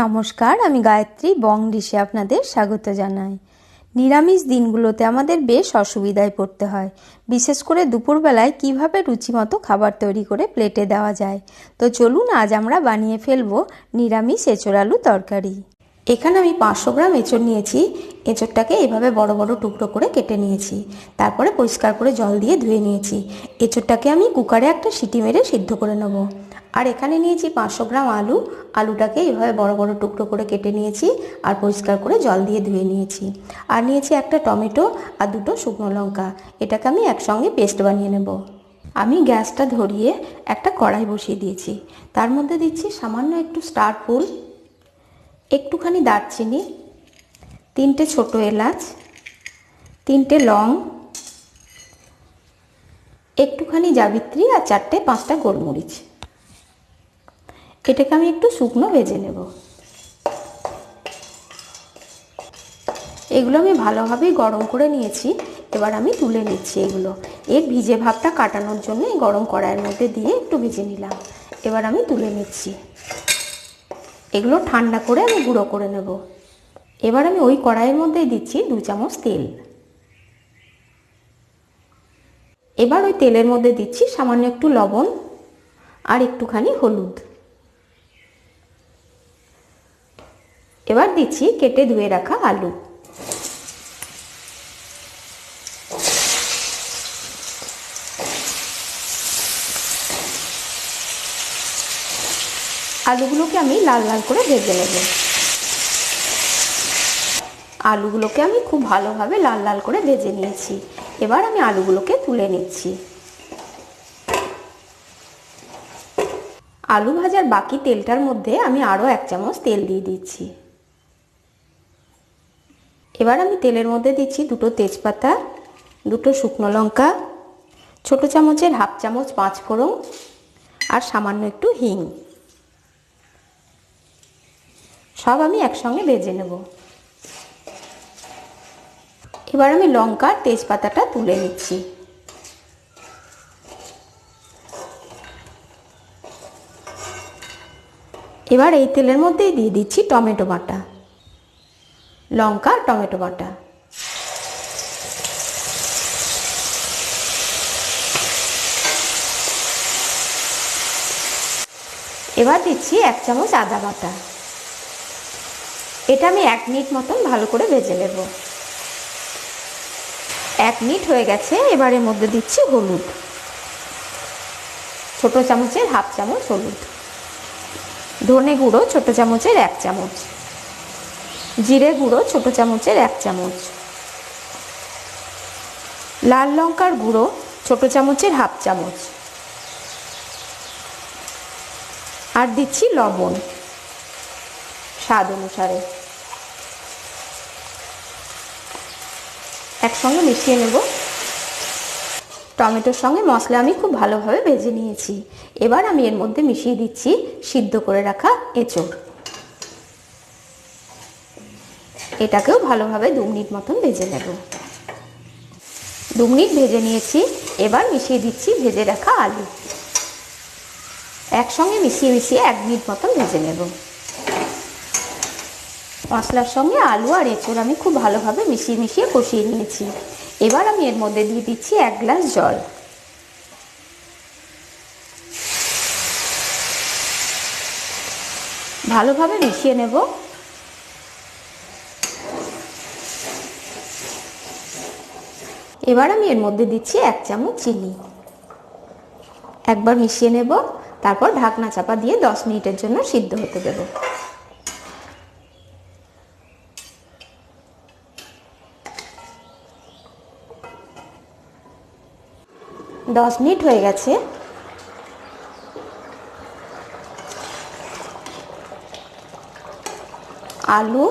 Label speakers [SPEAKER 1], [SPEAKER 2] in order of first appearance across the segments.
[SPEAKER 1] নমস্কার, আমি গায়ত্রী বং ডিশে আপনাদের স্বাগত জানাই। নিরামিষ দিনগুলোতে আমাদের বেশ অসুবিধায় পড়তে হয়। বিশেষ করে দুপুরবেলায় কীভাবে রুচিমতো খাবার তৈরি করে প্লেটে দেওয়া যায়। তো চলুন আজ আমরা বানিয়ে ফেলব নিরামিষ এঁচোড় আলু তরকারি। এখানে আমি পাঁচশো গ্রাম এঁচড় নিয়েছি। এঁচড়টাকে এভাবে বড় বড় টুকরো করে কেটে নিয়েছি। তারপরে পরিষ্কার করে জল দিয়ে ধুয়ে নিয়েছি। এঁচড়টাকে আমি কুকারে একটা সিটি মেরে সিদ্ধ করে নেব। আর এখানে নিয়েছি পাঁচশো গ্রাম আলু। আলুটাকে এভাবে বড় বড় টুকরো করে কেটে নিয়েছি আর পরিষ্কার করে জল দিয়ে ধুয়ে নিয়েছি। আর নিয়েছি একটা টমেটো আর দুটো শুকনো লঙ্কা। এটাকে আমি একসঙ্গে পেস্ট বানিয়ে নেব। আমি গ্যাসটা ধরিয়ে একটা কড়াই বসিয়ে দিয়েছি। তার মধ্যে দিচ্ছি সামান্য একটু স্টার ফুল, একটুখানি দারচিনি, তিনটে ছোট এলাচ, তিনটে লং, একটুখানি জাবিত্রী আর চারটে পাঁচটা গোলমরিচ। এটাকে আমি একটু শুকনো ভেজে নেব। এগুলো আমি ভালোভাবেই গরম করে নিয়েছি, এবার আমি তুলে নিচ্ছি এগুলো। এর ভিজে ভাবটা কাটানোর জন্য এই গরম কড়াইয়ের মধ্যে দিয়ে একটু ভেজে নিলাম। এবার আমি তুলে নিচ্ছি। এগুলো ঠান্ডা করে আমি গুঁড়ো করে নেব। এবার আমি ওই কড়াইয়ের মধ্যেই দিচ্ছি দু চামচ তেল। এবার ওই তেলের মধ্যে দিচ্ছি সামান্য একটু লবণ আর একটুখানি হলুদ। এবার দিচ্ছি কেটে ধুয়ে রাখা আলু। আলুগুলোকে আমি লাল লাল করে ভেজে নেব। আলুগুলোকে আমি খুব ভালোভাবে লাল লাল করে ভেজে নিয়েছি। এবার আমি আলুগুলোকে তুলে নিচ্ছি। আলু ভাজার বাকি তেলটার মধ্যে আমি আরও এক চামচ তেল দিয়ে দিচ্ছি। এবার আমি তেলের মধ্যে দিচ্ছি দুটো তেজপাতা, দুটো শুকনো লঙ্কা, ছোট চামচের হাফ চামচ পাঁচ ফোড়ন আর সামান্য একটু হিং। সব আমি একসঙ্গে ভেজে নেব। এবার আমি লঙ্কার তেজপাতাটা তুলে নিচ্ছি। এবার এই তেলের মধ্যেই দিয়ে দিচ্ছি টমেটো বাটা। লঙ্কা, টমেটো বাটা। এবার দিচ্ছি এক চামচ আদা বাটা। এটা আমি এক মিনিট মতন ভালো করে ভেজে নেব। এক মিনিট হয়ে গেছে এবারের মধ্যে দিচ্ছি হলুদ। ছোট চামচের হাফ চামচ হলুদ। ধনে গুঁড়ো, ছোট চামচের এক চামচ। জিরে গুঁড়ো ছোট চামচের এক চামচ। লাল লঙ্কার গুঁড়ো ছোট চামচের হাফ চামচ। আর দিচ্ছি লবণ স্বাদ অনুসারে। একসঙ্গে মিশিয়ে নেব। টমেটোর সঙ্গে মশলা আমি খুব ভালোভাবে ভেজে নিয়েছি। এবার আমি এর মধ্যে মিশিয়ে দিচ্ছি সিদ্ধ করে রাখা এঁচড়। এটাকেও ভালোভাবে দু মিনিট মতন ভেজে নেব। দু মিনিট ভেজে নিয়েছি, এবার মিশিয়ে দিচ্ছি ভেজে রাখা আলু। একসঙ্গে মিশিয়ে মিশিয়ে এক মিনিট মতন ভেজে নেব। মশলার সঙ্গে আলু আর এঁচড় আমি খুব ভালোভাবে মিশিয়ে মিশিয়ে কষিয়ে নিয়েছি। এবার আমি এর মধ্যে দিয়ে দিচ্ছি এক গ্লাস জল। ভালোভাবে মিশিয়ে নেব। এবার আমি এর মধ্যে দিচ্ছি এক চামচ চিনি। একবার মিশিয়ে নেব, তারপর ঢাকনা চাপা দিয়ে দশ মিনিটের জন্য সিদ্ধ হতে দেব। দশ মিনিট হয়ে গেছে। আলু,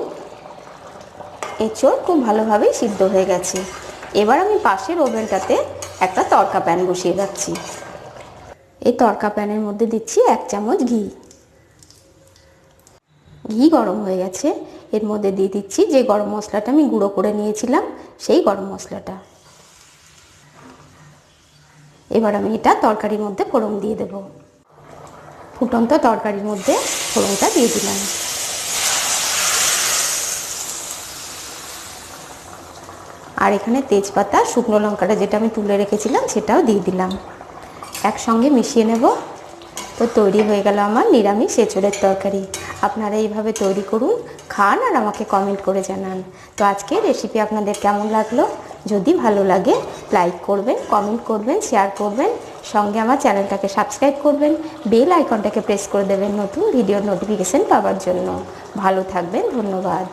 [SPEAKER 1] এঁচড় খুব ভালোভাবেই সিদ্ধ হয়ে গেছে। এবার আমি পাশের ওভেনটাতে একটা তরকা প্যান বসিয়ে যাচ্ছি এই তরকা প্যানের মধ্যে দিচ্ছি এক চামচ ঘি। ঘি গরম হয়ে গেছে। এর মধ্যে দিয়ে দিচ্ছি যে গরম মশলাটা আমি গুঁড়ো করে নিয়েছিলাম, সেই গরম মশলাটা। এবার আমি এটা তরকারির মধ্যে ফোড়ন দিয়ে দেব। ফুটন্ত তরকারির মধ্যে ফোড়নটা দিয়ে দিলাম। আর এখানে তেজপাতা, শুকনো লঙ্কাটা যেটা আমি তুলে রেখেছিলাম, সেটাও দিয়ে দিলাম। একসঙ্গে মিশিয়ে নেব। তো তৈরি হয়ে গেল আমার নিরামিষ এঁচড়ের তরকারি। আপনারা এইভাবে তৈরি করুন, খান আর আমাকে কমেন্ট করে জানান। তো আজকে রেসিপি আপনাদের কেমন লাগল? যদি ভালো লাগে লাইক করবেন কমেন্ট করবেন শেয়ার করবেন। সঙ্গে আমার চ্যানেলটাকে সাবস্ক্রাইব করবেন। বেল আইকনটাকে প্রেস করে দেবেন নতুন ভিডিওর নোটিফিকেশন পাওয়ার জন্য। ভালো থাকবেন, ধন্যবাদ।